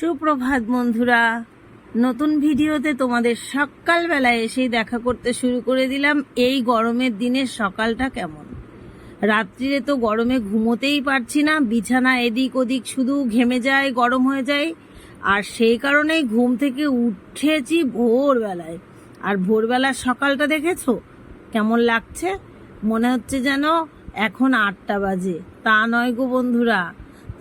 সুপ্রভাত, বন্ধুরা। নতুন ভিডিওতে তোমাদের সকালবেলায় এসেই দেখা করতে শুরু করে দিলাম এই গরমের দিনের সকালটা কেমন। রাত্রিরে তো গরমে ঘুমোতেই পারছি না, বিছানা এদিক ওদিক শুধু ঘেমে যায়, গরম হয়ে যায়। আর সেই কারণেই ঘুম থেকে উঠেছি ভোরবেলায়। আর ভোরবেলার সকালটা দেখেছ? কেমন লাগছে? মনে হচ্ছে যেন এখন আটটা বাজে। তা নয় গো, বন্ধুরা।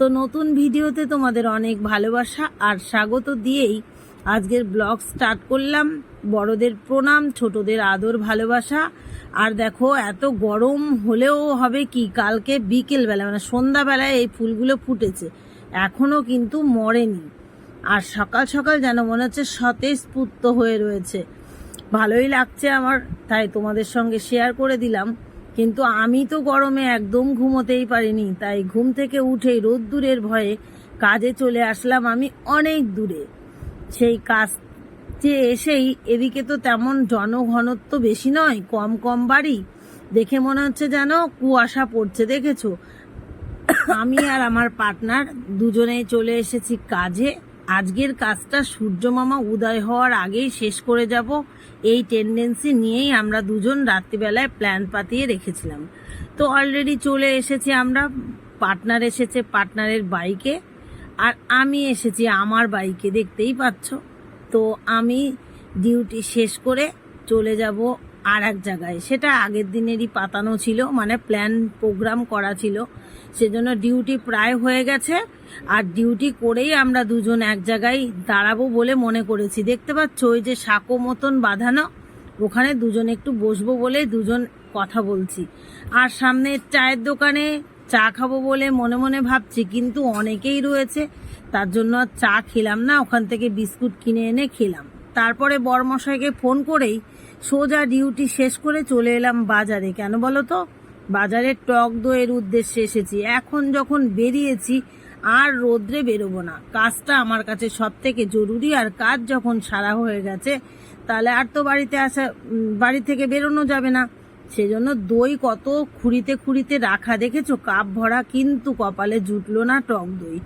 তো নতুন ভিডিওতে তোমাদের অনেক ভালোবাসা আর স্বাগত দিয়েই আজকের ব্লগ স্টার্ট করলাম। বড়দের প্রণাম, ছোটদের আদর, ভালোবাসা। আর দেখো, এত গরম হলেও হবে কি? কালকে বিকেলবেলা মানে সন্ধ্যাবেলায় এই ফুলগুলো ফুটেছে। এখনও কিন্তু মরেনি। আর সকাল সকাল যেন মনে হচ্ছে সতেজ পুত্ত হয়ে রয়েছে। ভালোই লাগছে আমার, তাই তোমাদের সঙ্গে শেয়ার করে দিলাম। কিন্তু আমি তো গরমে একদম ঘুমোতেই পারিনি, তাই ঘুম থেকে উঠেই রোদ্দুরের ভয়ে কাজে চলে আসলাম আমি অনেক দূরে। সেই কাজ যে এসেই এদিকে তো তেমন জনঘনত্ব বেশি নয়, কম কম বাড়ি। দেখে মনে হচ্ছে যেন কুয়াশা পড়ছে, দেখেছ? আমি আর আমার পার্টনার দুজনেই চলে এসেছি কাজে। আজকের কাজটা সূর্য মামা উদয় হওয়ার আগেই শেষ করে যাব। এই টেন্ডেন্সি নিয়েই আমরা দুজন রাত্রিবেলায় প্ল্যান পাতিয়ে রেখেছিলাম। তো অলরেডি চলে এসেছি আমরা পার্টনার এসেছে পার্টনারের বাইকে আর আমি এসেছি আমার বাইকে দেখতেই পাচ্ছ। তো আমি ডিউটি শেষ করে চলে যাব আর এক জায়গায়। সেটা আগের দিনেরই পাতানো ছিল মানে প্ল্যান প্রোগ্রাম করা ছিল। সেজন্য ডিউটি প্রায় হয়ে গেছে। আর ডিউটি করেই আমরা দুজন এক জায়গায় দাঁড়াবো বলে মনে করেছি। দেখতে পাচ্ছ, ওই যে সাঁকো মতন বাঁধানো, ওখানে দুজন একটু বসবো বলে দুজন কথা বলছি। আর সামনে চায়ের দোকানে চা খাব বলে মনে মনে ভাবছি, কিন্তু অনেকেই রয়েছে। তার জন্য চা খেলাম না, ওখান থেকে বিস্কুট কিনে এনে খেলাম। তারপরে বরমশাইকে ফোন করেই সোজা ডিউটি শেষ করে চলে এলাম বাজারে। কেন বলো তো বাজারে টক দইয়ের উদ্দেশ্যে এসেছি। এখন যখন বেরিয়েছি, আর রোদ্রে বেরোবো না। কাজটা আমার কাছে সব থেকে জরুরি, আর কাজ যখন সারা হয়ে গেছে, তাহলে আর তো বাড়িতে আসা বাড়ি থেকে বেরোনো যাবে না। সেজন্য দই কত খুঁড়িতে খুঁড়িতে রাখা, দেখেছ? কাপ ভরা কিন্তু কপালে জুটলো না টক দই।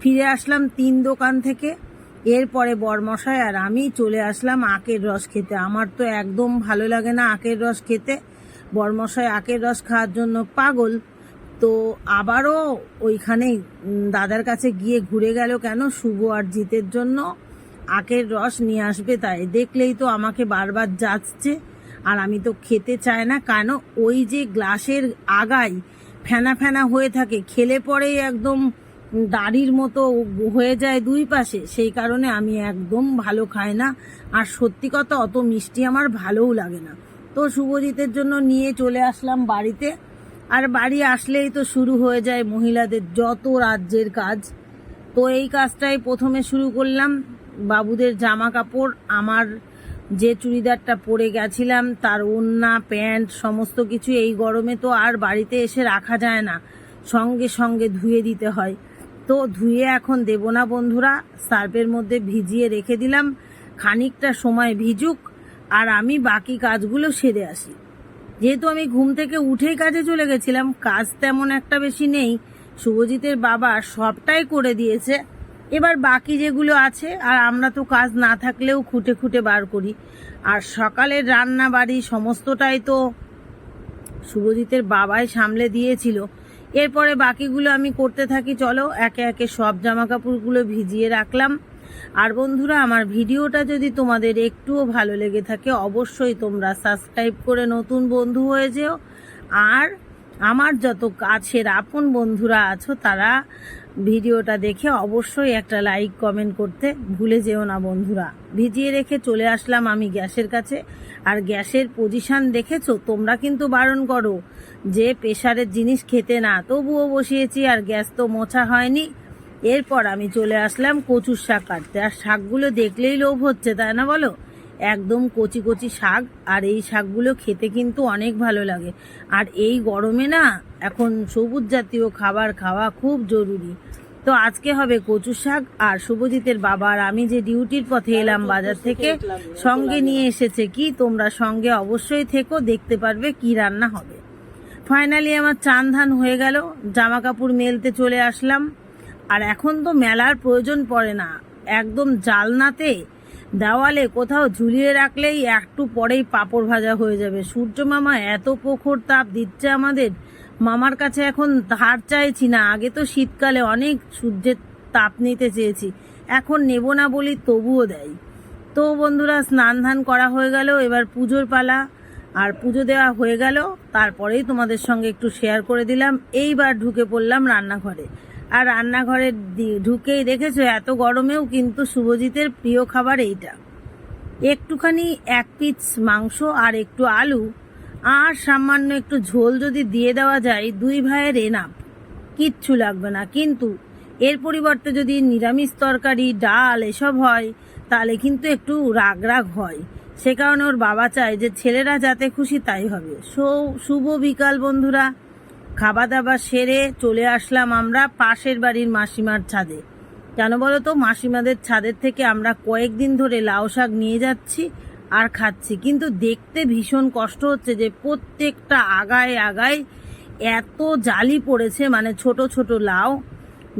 ফিরে আসলাম তিন দোকান থেকে। এরপরে বরমশাই আর আমি চলে আসলাম আখের রস খেতে। আমার তো একদম ভালো লাগে না আখের রস খেতে। বরমশাই আখের রস খাওয়ার জন্য পাগল। তো আবারও ওইখানে দাদার কাছে গিয়ে ঘুরে গেল কেন? শুভ আর জিতের জন্য আখের রস নিয়ে আসবে তাই। দেখলেই তো আমাকে বারবার যাচ্ছে আর আমি তো খেতে চাই না। কেন? ওই যে গ্লাসের আগায় ফেনা ফেনা হয়ে থাকে, খেলে পরেই একদম দাড়ির মতো হয়ে যায় দুই পাশে, সেই কারণে আমি একদম ভালো খাই না। আর সত্যি কথা, অত মিষ্টি আমার ভালোও লাগে না। তো শুভজিতের জন্য নিয়ে চলে আসলাম বাড়িতে। আর বাড়ি আসলেই তো শুরু হয়ে যায় মহিলাদের যত রাজ্যের কাজ। তো এই কাজটাই প্রথমে শুরু করলাম। বাবুদের জামা কাপড় আমার যে চুড়িদারটা পরে গেছিলাম, তার ওড়না, প্যান্ট, সমস্ত কিছু এই গরমে তো আর বাড়িতে এসে রাখা যায় না। সঙ্গে সঙ্গে ধুয়ে দিতে হয়। তো ধুয়ে এখন দেব না বন্ধুরা। সার্ফের মধ্যে ভিজিয়ে রেখে দিলাম। খানিকটা সময় ভিজুক, আর আমি বাকি কাজগুলো সেরে আসি। যেহেতু আমি ঘুম থেকে উঠেই কাজে চলে গেছিলাম, কাজ তেমন একটা বেশি নেই। শুভজিতের বাবা সবটাই করে দিয়েছে। এবার বাকি যেগুলো আছে, আর আমরা তো কাজ না থাকলেও খুঁটে খুঁটে বার করি। আর সকালের রান্না বাড়ি সমস্তটাই তো শুভজিতের বাবাই সামলে দিয়েছিল। এরপরে বাকিগুলো আমি করতে থাকি, চলো, একে একে সব জামা কাপড়গুলো ভিজিয়ে রাখলাম। আর বন্ধুরা, আমার ভিডিওটা যদি তোমাদের একটুও ভালো লেগে থাকে, অবশ্যই তোমরা সাবস্ক্রাইব করে নতুন বন্ধু হয়ে যেও। আর আমার যত কাছের আপন বন্ধুরা আছো, তারা ভিডিওটা দেখে অবশ্যই একটা লাইক কমেন্ট করতে ভুলে যেও না বন্ধুরা। ভিজিয়ে রেখে চলে আসলাম আমি গ্যাসের কাছে। আর গ্যাসের পজিশন দেখেছ? তোমরা কিন্তু বারণ করো যে প্রেশারের জিনিস খেতে না, তবুও বসিয়েছি আর গ্যাস তো মোছা হয়নি। এরপর আমি চলে আসলাম কচুর শাক কাটতে। আর শাকগুলো দেখলেই লোভ হচ্ছে, তাই না বলো? একদম কচি কচি শাক আর এই শাকগুলো খেতে কিন্তু অনেক ভালো লাগে। আর এই গরমে না এখন সবুজ জাতীয় খাবার খাওয়া খুব জরুরি। তো আজকে হবে কচু শাক আর শুভজিতের বাবা আর আমি যে ডিউটির পথে এলাম বাজার থেকে সঙ্গে নিয়ে এসেছে কি তোমরা সঙ্গে অবশ্যই থেকো দেখতে পারবে কি রান্না হবে। ফাইনালি আমার চান ধান হয়ে গেল জামা কাপড় মেলতে চলে আসলাম। আর এখন তো মেলার প্রয়োজন পড়ে না একদম জালনাতে দেওয়ালে কোথাও ঝুলিয়ে রাখলেই একটু পরেই পাঁপড় ভাজা হয়ে যাবে। সূর্য মামা এত প্রখর তাপ দিচ্ছে আমাদের। মামার কাছে এখন ধার চাইছি না। আগে তো শীতকালে অনেক সূর্যের তাপ নিতে চেয়েছি। এখন নেব না বলি তবুও দেয়। তো বন্ধুরা, স্নান ধান করা হয়ে গেল, এবার পুজোর পালা। আর পুজো দেওয়া হয়ে গেল, তারপরেই তোমাদের সঙ্গে একটু শেয়ার করে দিলাম। এইবার ঢুকে পড়লাম রান্নাঘরে। আর রান্নাঘরে ঢুকেই দেখেছ, এত গরমেও কিন্তু শুভজিতের প্রিয় খাবার এইটা। একটুখানি এক পিস মাংস আর একটু আলু, আর সামান্য একটু ঝোল যদি দিয়ে দেওয়া যায়, দুই ভাইয়ের এনাপ কিচ্ছু লাগবে না, কিন্তু এর পরিবর্তে যদি নিরামিষ তরকারি, ডাল এসব হয়, তাহলে কিন্তু একটু রাগ রাগ হয়। সে কারণে ওর বাবা চায় যে ছেলেরা যাতে খুশি তাই হবে। সো, শুভ বিকাল বন্ধুরা। খাওয়া দাওয়া সেরে চলে আসলাম আমরা পাশের বাড়ির মাসিমার ছাদে। কেন বলো তো মাসিমাদের ছাদের থেকে আমরা কয়েকদিন ধরে লাউ শাক নিয়ে যাচ্ছি আর খাচ্ছি। কিন্তু দেখতে ভীষণ কষ্ট হচ্ছে যে প্রত্যেকটা আগায় আগায় এত জালি পড়েছে মানে ছোট ছোট লাউ।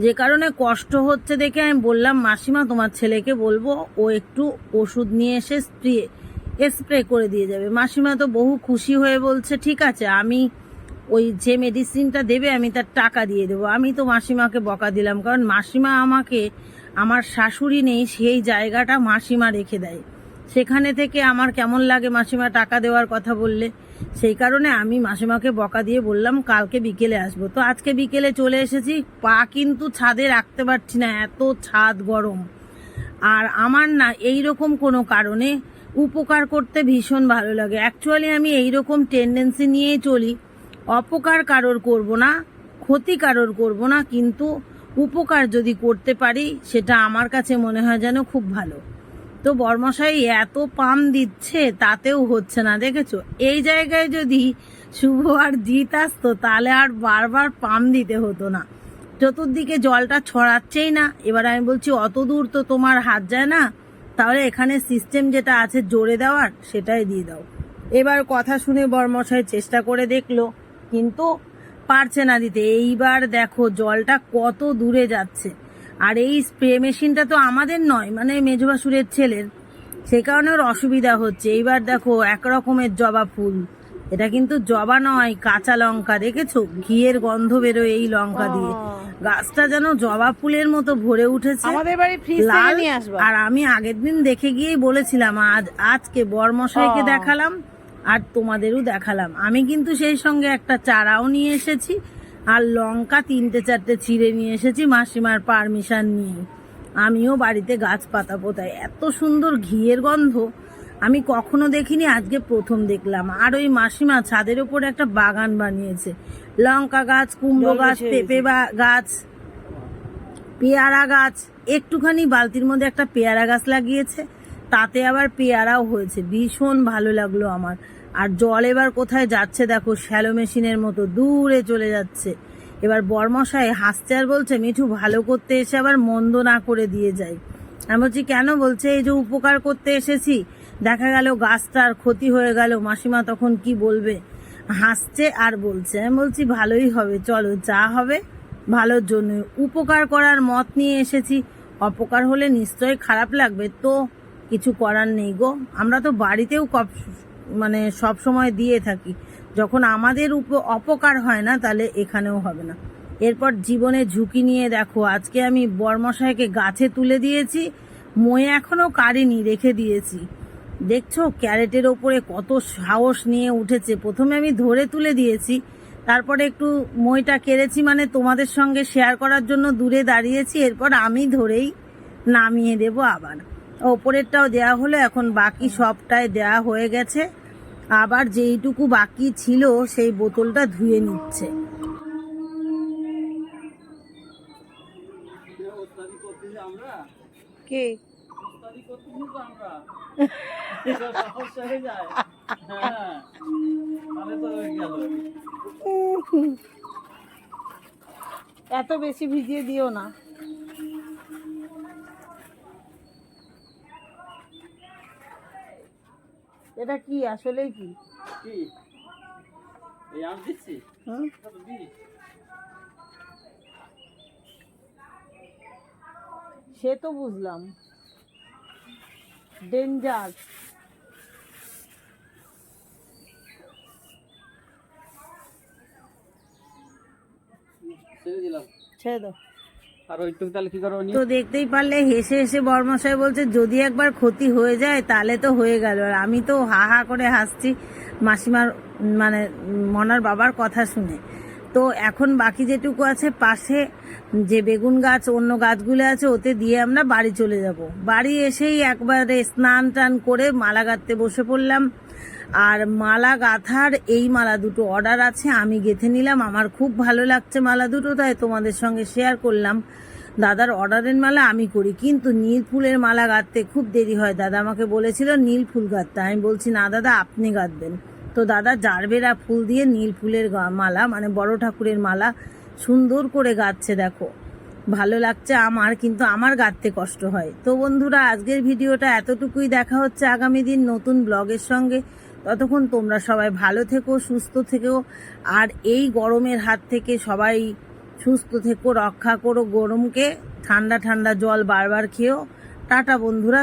যে কারণে কষ্ট হচ্ছে দেখে আমি বললাম, মাসিমা, তোমার ছেলেকে বলব, ও একটু ওষুধ নিয়ে এসে স্প্রে স্প্রে করে দিয়ে যাবে। মাসিমা তো বহু খুশি হয়ে বলছে, ঠিক আছে, আমি ওই যে মেডিসিনটা দেবে, আমি তার টাকা দিয়ে দেবো। আমি তো মাসিমাকে বকা দিলাম, কারণ মাসিমা আমাকে, আমার শাশুড়ি নেই, সেই জায়গাটা মাসিমা রেখে দেয়। সেখানে থেকে আমার কেমন লাগে মাসিমা টাকা দেওয়ার কথা বললে? সেই কারণে আমি মাসিমাকে বকা দিয়ে বললাম, কালকে বিকেলে আসব। তো আজকে বিকেলে চলে এসেছি, পা কিন্তু ছাদে রাখতে পারছি না, এত ছাদ গরম। আর আমার না এই রকম কোনো কারণে উপকার করতে ভীষণ ভালো লাগে। অ্যাকচুয়ালি আমি এই রকম টেন্ডেন্সি নিয়েই চলি। অপকার কারোর করব না, ক্ষতি কারোর করব না, কিন্তু উপকার যদি করতে পারি, সেটা আমার কাছে মনে হয় যেন খুব ভালো। তো বর্মশাই, এত পাম দিচ্ছে, তাতেও হচ্ছে না, দেখেছ? এই জায়গায় যদি শুভ আর জিত আসতো, তাহলে আর বারবার পাম দিতে হতো না। চতুর্দিকে জলটা ছড়াচ্ছেই না। এবার আমি বলছি, অত দূর তো তোমার হাত যায় না, তাহলে এখানে সিস্টেম যেটা আছে, জোরে দেওয়ার, সেটাই দিয়ে দাও। এবার কথা শুনে বর্মশাই চেষ্টা করে দেখল। কিন্তু পারছে না দিতে। এইবার দেখো জলটা কত দূরে যাচ্ছে। আর এই স্প্রে মেশিনটা তো আমাদের নয় মানে মেজবাসুরের ছেলের। সেই কারণে ওর অসুবিধা হচ্ছে। এইবার দেখো এক রকমের জবা ফুল। এটা কিন্তু জবা নয় কাঁচা লঙ্কা। দেখেছ? ঘিয়ের গন্ধ বেরোয় এই লঙ্কা দিয়ে। গাছটা যেন জবা ফুলের মতো ভরে উঠেছে। আমাদের বাড়ি লাল আর আমি আগের দিন দেখে গিয়েই বলেছিলাম আজ আজকে বরমশাইকে। দেখালাম। আর তোমাদেরও দেখালাম। আমি কিন্তু সেই সঙ্গে একটা চারাও নিয়ে এসেছি আর লঙ্কা তিনটে চারটে ছিঁড়ে নিয়ে এসেছি মাসিমার পারমিশন নিয়ে। আমিও বাড়িতে গাছ পাতা পোতাই। এত সুন্দর ঘিয়ের গন্ধ আমি কখনো দেখিনি আজকে প্রথম দেখলাম। আর ওই মাসিমা ছাদের উপর একটা বাগান বানিয়েছে। লঙ্কা গাছ কুমড়ো গাছ পেঁপে গাছ পেয়ারা গাছ একটুখানি বালতির মধ্যে একটা পেয়ারা গাছ লাগিয়েছে। তাতে আবার পেয়ারাও হয়েছে। ভীষণ ভালো লাগল আমার। আর জল এবার কোথায় যাচ্ছে দেখো, শ্যালো মেশিনের মতো দূরে চলে যাচ্ছে। এবার বর্মশাই হাসছে আর বলছে, মিঠু, ভালো করতে এসে আবার মন্দ না করে দিয়ে যায় আমি বলছি, কেন? বলছে, এই যে উপকার করতে এসেছি, দেখা গেল গাছটার ক্ষতি হয়ে গেল, মাসিমা তখন কি বলবে? হাসছে আর বলছে, আমি বলছি, ভালোই হবে, চলো, যা হবে ভালোর জন্য উপকার করার মত নিয়ে এসেছি, অপকার হলে নিশ্চয়ই খারাপ লাগবে, তো কিছু করার নেই গো। আমরা তো বাড়িতেও মানে সব সময় দিয়ে থাকি। যখন আমাদের উপ, অপকার হয় না, তাহলে এখানেও হবে না। এরপর জীবনে ঝুঁকি নিয়ে দেখো, আজকে আমি বর্মশাইকে গাছে তুলে দিয়েছি মই এখনও কারিনি রেখে দিয়েছি। দেখছ, ক্যারেটের ওপরে কত সাহস নিয়ে উঠেছে। প্রথমে আমি ধরে তুলে দিয়েছি, তারপরে একটু মইটা কেড়েছি মানে তোমাদের সঙ্গে শেয়ার করার জন্য দূরে দাঁড়িয়েছি, এরপর আমি ধরেই নামিয়ে দেব আবার। ওপরেরটাও দেয়া হলো এখন বাকি সবটাই দেয়া হয়ে গেছে। আবার যেইটুকু বাকি ছিল সেই বোতলটা ধুয়ে নিচ্ছে। কে? এত বেশি ভিজিয়ে দিও না। এটা কি? আসলেই কি? কি? এই আম দিচ্ছি? হুম? সে তো বুঝলাম। ডেঞ্জার ছেড়ে দিলাম। ছেড়ে দাও। তো দেখতেই পারলে, হেসে হেসে বর্মশাই বলছে, যদি একবার ক্ষতি হয়ে যায়, তাহলে তো হয়ে গেল। আর আমি তো হা হা করে হাসছি মাসিমার মানে মনার বাবার কথা শুনে। তো এখন বাকি যেটুকু আছে, পাশে যে বেগুন গাছ, অন্য গাছগুলো আছে, ওতে দিয়ে আমরা বাড়ি চলে যাব। বাড়ি এসেই একবারে স্নান টান করে মালা গাঁথতে বসে পড়লাম। আর মালা গাঁথার এই মালা দুটো অর্ডার আছে, আমি গেঁথে নিলাম। আমার খুব ভালো লাগছে মালা দুটো, তাই তোমাদের সঙ্গে শেয়ার করলাম। দাদার অর্ডারের মালা আমি করি, কিন্তু নীল ফুলের মালা গাঁথতে খুব দেরি হয়। দাদা আমাকে বলেছিল নীল ফুল গাঁথতে। আমি বলছি, না দাদা, আপনি গাঁথবেন। তো দাদা জারবেরা ফুল দিয়ে নীল ফুলের মালা মানে বড় ঠাকুরের মালা সুন্দর করে গাচ্ছে, দেখো। ভালো লাগছে আমার, কিন্তু আমার গাঁথতে কষ্ট হয়। তো বন্ধুরা, আজকের ভিডিওটা এতটুকুই। দেখা হচ্ছে আগামী দিন নতুন ব্লগের সঙ্গে। ততক্ষণ তোমরা সবাই ভালো থেকো, সুস্থ থেকো, আর এই গরমের হাত থেকে সবাই সুস্থ থেকো, রক্ষা করো গরমকে। ঠান্ডা ঠান্ডা জল বারবার খেও। টাটা বন্ধুরা।